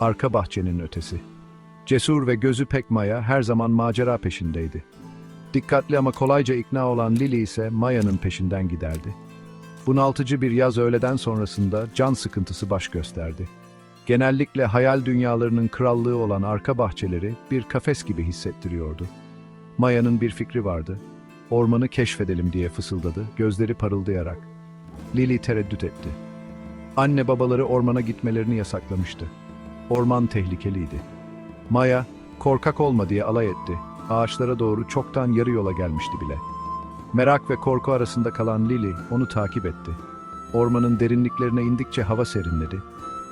arka bahçenin ötesi. Cesur ve gözü pek Maya her zaman macera peşindeydi. Dikkatli ama kolayca ikna olan Lily ise Maya'nın peşinden giderdi. Bunaltıcı bir yaz öğleden sonrasında can sıkıntısı baş gösterdi. Genellikle hayal dünyalarının krallığı olan arka bahçeleri bir kafes gibi hissettiriyordu. Maya'nın bir fikri vardı. Ormanı keşfedelim diye fısıldadı, gözleri parıldayarak. Lily tereddüt etti. Anne babaları ormana gitmelerini yasaklamıştı. Orman tehlikeliydi. Maya, korkak olma diye alay etti. Ağaçlara doğru çoktan yarı yola gelmişti bile. Merak ve korku arasında kalan Lily onu takip etti. Ormanın derinliklerine indikçe hava serinledi.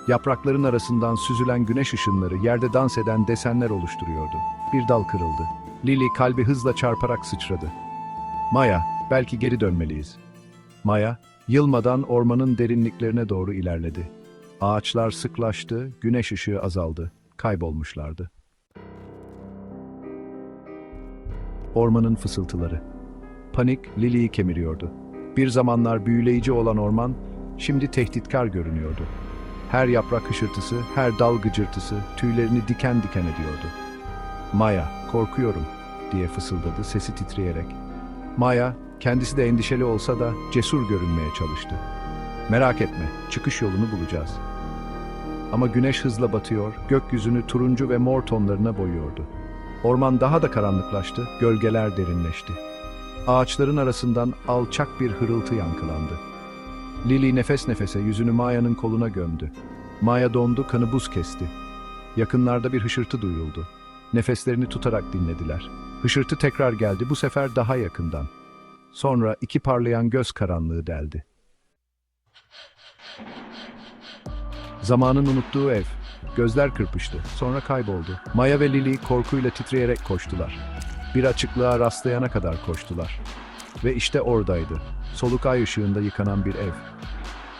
Yaprakların arasından süzülen güneş ışınları yerde dans eden desenler oluşturuyordu. Bir dal kırıldı. Lily kalbi hızla çarparak sıçradı. Maya, belki geri dönmeliyiz. Maya, yılmadan ormanın derinliklerine doğru ilerledi. Ağaçlar sıklaştı, güneş ışığı azaldı. Kaybolmuşlardı. Ormanın fısıltıları. Panik Lily'yi kemiriyordu. Bir zamanlar büyüleyici olan orman, şimdi tehditkar görünüyordu. Her yaprak hışırtısı, her dal gıcırtısı tüylerini diken diken ediyordu. Maya, korkuyorum, diye fısıldadı sesi titreyerek. Maya, kendisi de endişeli olsa da cesur görünmeye çalıştı. Merak etme, çıkış yolunu bulacağız. Ama güneş hızla batıyor, gökyüzünü turuncu ve mor tonlarına boyuyordu. Orman daha da karanlıklaştı, gölgeler derinleşti. Ağaçların arasından alçak bir hırıltı yankılandı. Lily nefes nefese yüzünü Maya'nın koluna gömdü. Maya dondu, kanı buz kesti. Yakınlarda bir hışırtı duyuldu. Nefeslerini tutarak dinlediler. Hışırtı tekrar geldi, bu sefer daha yakından. Sonra iki parlayan göz karanlığı deldi. Zamanın unuttuğu ev. Gözler kırpıştı, sonra kayboldu. Maya ve Lily korkuyla titreyerek koştular. Bir açıklığa rastlayana kadar koştular. Ve işte oradaydı. Soluk ay ışığında yıkanan bir ev.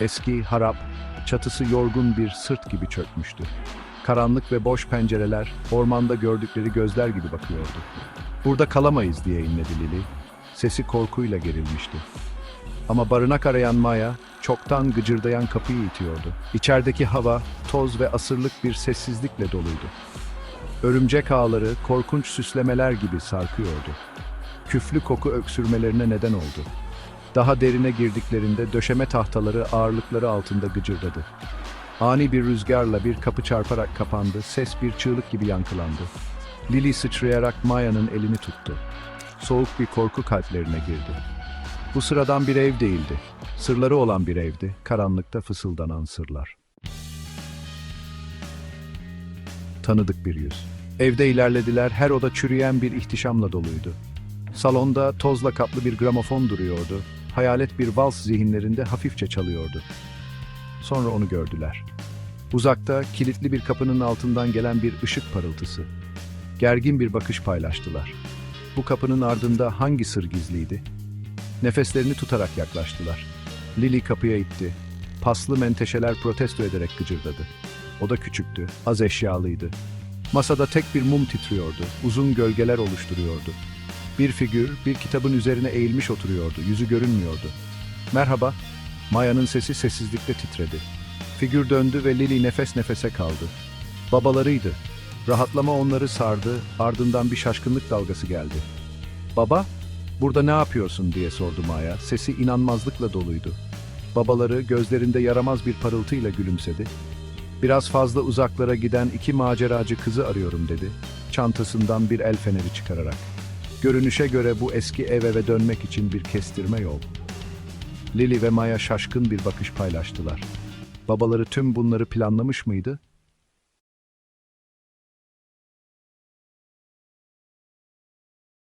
Eski, harap, çatısı yorgun bir sırt gibi çökmüştü. Karanlık ve boş pencereler, ormanda gördükleri gözler gibi bakıyordu. Burada kalamayız diye inledi Lily. Sesi korkuyla gerilmişti. Ama barınak arayan Maya, çoktan gıcırdayan kapıyı itiyordu. İçerideki hava, toz ve asırlık bir sessizlikle doluydu. Örümcek ağları korkunç süslemeler gibi sarkıyordu. Küflü koku öksürmelerine neden oldu. Daha derine girdiklerinde döşeme tahtaları ağırlıkları altında gıcırdadı. Ani bir rüzgarla bir kapı çarparak kapandı, ses bir çığlık gibi yankılandı. Lily sıçrayarak Maya'nın elini tuttu. Soğuk bir korku kalplerine girdi. Bu sıradan bir ev değildi. Sırları olan bir evdi, karanlıkta fısıldanan sırlar. Tanıdık bir yüz. Evde ilerlediler, her oda çürüyen bir ihtişamla doluydu. Salonda tozla kaplı bir gramofon duruyordu. Hayalet bir vals zihinlerinde hafifçe çalıyordu. Sonra onu gördüler. Uzakta kilitli bir kapının altından gelen bir ışık parıltısı. Gergin bir bakış paylaştılar. Bu kapının ardında hangi sır gizliydi? Nefeslerini tutarak yaklaştılar. Lily kapıya itti. Paslı menteşeler protesto ederek gıcırdadı. O da küçüktü, az eşyalıydı. Masada tek bir mum titriyordu, uzun gölgeler oluşturuyordu. Bir figür, bir kitabın üzerine eğilmiş oturuyordu, yüzü görünmüyordu. Merhaba, Maya'nın sesi sessizlikte titredi. Figür döndü ve Lily nefes nefese kaldı. Babalarıydı. Rahatlama onları sardı, ardından bir şaşkınlık dalgası geldi. Baba, burada ne yapıyorsun diye sordu Maya, sesi inanmazlıkla doluydu. Babaları gözlerinde yaramaz bir parıltıyla gülümsedi. Biraz fazla uzaklara giden iki maceracı kızı arıyorum dedi. Çantasından bir el feneri çıkararak. Görünüşe göre bu eski ev eve dönmek için bir kestirme yol. Lily ve Maya şaşkın bir bakış paylaştılar. Babaları tüm bunları planlamış mıydı?